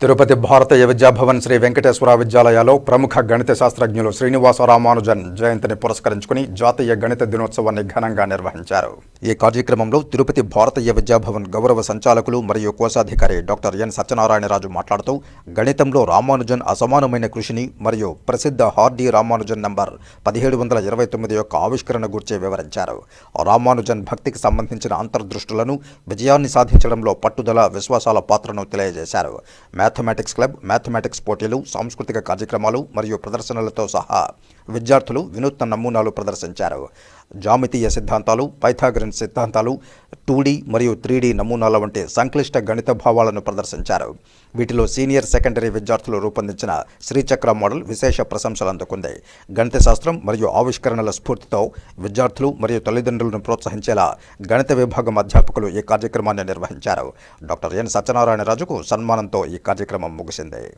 తిరుపతి భారతీయ విద్యాభవన్ శ్రీ వెంకటేశ్వర విద్యాలయాలో ప్రముఖ గణిత శాస్త్రజ్ఞులు శ్రీనివాస రామానుజన్ జయంతిని పురస్కరించుకుని జాతీయ గణిత దినోత్సవాన్ని ఘనంగా నిర్వహించారు. ఈ కార్యక్రమంలో తిరుపతి భారతీయ విద్యాభవన్ గౌరవ సంచాలకులు మరియు కోశాధికారి డాక్టర్ ఎన్ సత్యనారాయణరాజు మాట్లాడుతూ గణితంలో రామానుజన్ అసమానమైన కృషిని మరియు ప్రసిద్ధ హార్డీ రామానుజన్ నంబర్ పదిహేడు వందల ఇరవై తొమ్మిది యొక్క ఆవిష్కరణ గురించి వివరించారు. రామానుజన్ భక్తికి సంబంధించిన అంతర్దృష్టులను విజయాన్ని సాధించడంలో పట్టుదల విశ్వాసాల పాత్రను తెలియజేశారు. మ్యాథమెటిక్స్ క్లబ్ మ్యాథమెటిక్స్ పోటీలు సాంస్కృతిక కార్యక్రమాలు మరియు ప్రదర్శనలతో సహా విద్యార్థులు వినూత్న నమూనాలు ప్రదర్శించారు. జామితీయ సిద్ధాంతాలు పైథాగరన్ సిద్ధాంతాలు టూ మరియు త్రీడీ నమూనాల వంటి సంక్లిష్ట గణిత భావాలను ప్రదర్శించారు. వీటిలో సీనియర్ సెకండరీ విద్యార్థులు రూపొందించిన శ్రీచక్ర మోడల్ విశేష ప్రశంసలు అందుకుంది. గణిత శాస్త్రం మరియు ఆవిష్కరణల స్ఫూర్తితో విద్యార్థులు మరియు తల్లిదండ్రులను ప్రోత్సహించేలా గణిత విభాగం అధ్యాపకులు ఈ కార్యక్రమాన్ని నిర్వహించారు. డాక్టర్ ఎన్ సత్యనారాయణరాజుకు సన్మానంతో ఈ కార్యక్రమం ముగిసింది.